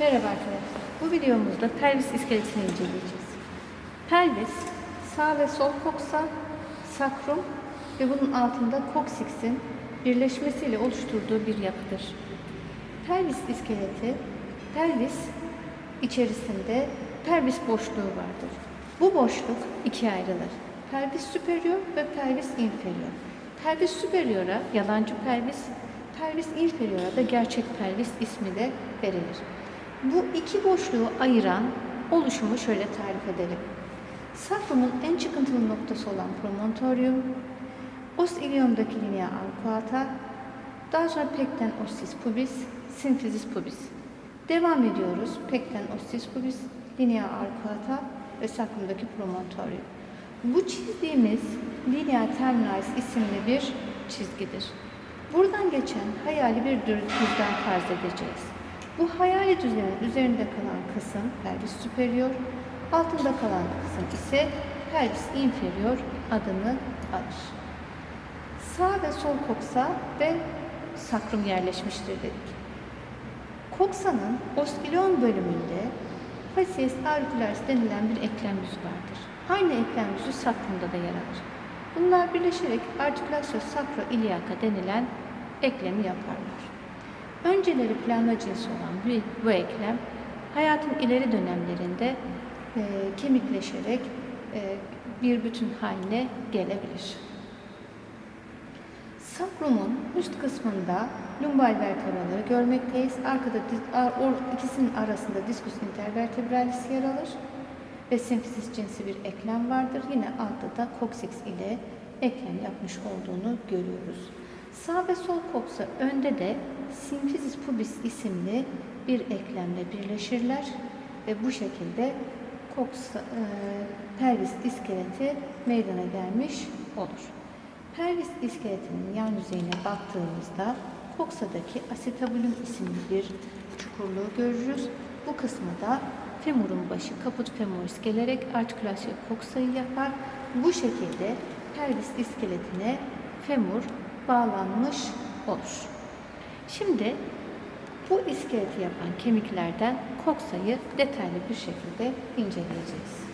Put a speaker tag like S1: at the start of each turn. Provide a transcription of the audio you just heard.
S1: Merhaba arkadaşlar. Bu videomuzda pelvis iskeletini inceleyeceğiz. Pelvis, sağ ve sol koksa, sakrum ve bunun altında koksiksin birleşmesiyle oluşturduğu bir yapıdır. Pelvis iskeleti, pelvis içerisinde pelvis boşluğu vardır. Bu boşluk ikiye ayrılır. Pelvis superior ve pelvis inferior. Pelvis superior'a yalancı pelvis, pelvis inferior'a da gerçek pelvis ismi de verilir. Bu iki boşluğu ayıran oluşumu şöyle tarif edelim. Sakrumun en çıkıntılı noktası olan promontorium, os iliumdaki linea arcuata, daha sonra pecten ossis pubis, sinfisis pubis. Devam ediyoruz. Pecten ossis pubis, linea arcuata ve sakrumdaki promontorium. Bu çizdiğimiz linea terminalis isimli bir çizgidir. Buradan geçen hayali bir düz- düzlem farz edeceğiz. Bu hayali düzlemin üzerinde kalan kısım pelvis superior, altında kalan kısım ise pelvis inferior adını alır. Sağ ve sol koksa ve sakrum yerleşmiştir dedik. Koksanın oskilon bölümünde facies auricularis denilen bir eklem yüzü vardır. Aynı eklem yüzü sakrumda da yer alır. Bunlar birleşerek artikülasyon sacroiliaca denilen eklemi yaparlar. Önceleri plasma cinsi olan bu, eklem hayatın ileri dönemlerinde e, kemikleşerek e, bir bütün haline gelebilir. Sakrumun üst kısmında lumbal vertebraları görmekteyiz. Arkada ikisinin arasında diskus intervertebralis yer alır ve simfisis cinsi bir eklem vardır. Yine altta da koksix ile eklem yapmış olduğunu görüyoruz. Sağ ve sol koksa önde de simfisis pubis isimli bir eklemle birleşirler ve bu şekilde koksa, e, pelvis iskeleti meydana gelmiş olur. Pelvis iskeletinin yan yüzeyine baktığımızda koksadaki asetabulum isimli bir çukurluğu görürüz. Bu kısmı da femurun başı kaput femoris gelerek artikülasyon koksayı yapar. Bu şekilde pelvis iskeletine femur bağlanmış olur. Şimdi bu iskeleti yapan kemiklerden koksayı detaylı bir şekilde inceleyeceğiz.